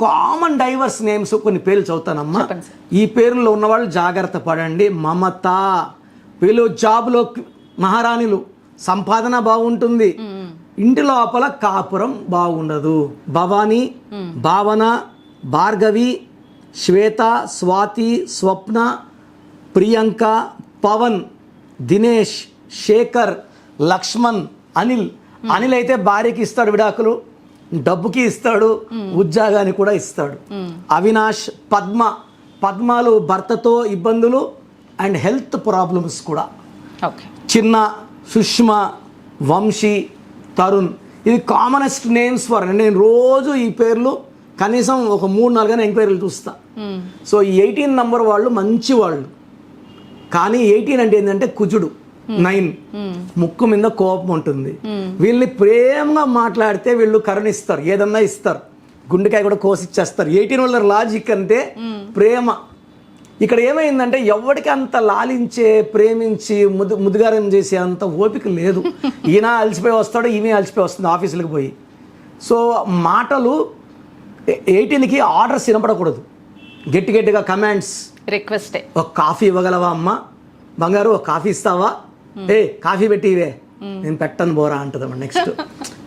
Common divorce names కొన్ని పేర్లు చదువుతానమ్మా. ఈ పేర్లలో ఉన్నవాళ్ళు జాగ్రత్త పడండి. మమత వీళ్ళు జాబ్లో మహారాణులు. సంపాదన బాగుంటుంది. ఇంటి లోపల కాపురం బాగుండదు. భవానీ భావన భార్గవి శ్వేత స్వాతి స్వప్న ప్రియాంక పవన్ దినేష్ శేఖర్ లక్ష్మణ్ అనిల్. అనిల్ అయితే భార్యకి ఇస్తాడు విడాకులు. డబ్బుకి ఇస్తాడు ఉద్యోగాన్ని కూడా ఇస్తాడు. అవినాష్ పద్మ పద్మాలు భర్తతో ఇబ్బందులు అండ్ హెల్త్ ప్రాబ్లమ్స్ కూడా. చిన్న సుష్మా వంశీ తరుణ్ ఇది కామనెస్ట్ నేమ్స్ ఫర్ నేను రోజు ఈ పేర్లు కనీసం ఒక మూడు నాలుగైనా ఎంక్వైరీలు చూస్తా. సో ఈ ఎయిటీన్ నంబర్ వాళ్ళు మంచి వాళ్ళు కానీ ఎయిటీన్ అంటే ఏంటంటే కుజుడు. నైన్. ముక్కు మీద కోపం ఉంటుంది. వీళ్ళని ప్రేమగా మాట్లాడితే వీళ్ళు కరుణిస్తారు. ఏదన్నా ఇస్తారు. గుండెకాయ కూడా కోసిచ్చేస్తారు. ఎయిటీన్ వాళ్ళ లాజిక్ అంటే ప్రేమ. ఇక్కడ ఏమైందంటే ఎవరికి అంత లాలించే ప్రేమించి ముదు ముదుగారం చేసే అంత ఓపిక లేదు. ఈయన అలసిపోయి వస్తాడు ఈమె అలసిపోయి వస్తుంది ఆఫీసులకు పోయి. సో మాటలు ఎయిటీన్కి ఆర్డర్స్ వినపడకూడదు. గట్టి గట్టిగా కమాండ్స్. రిక్వెస్టే. ఒక కాఫీ ఇవ్వగలవా అమ్మ? బంగారు ఒక కాఫీ ఇస్తావా? ఏ కాఫీ పెట్టి ఇవే. నేను పెట్టను బోరా అంటదమ్మ నెక్స్ట్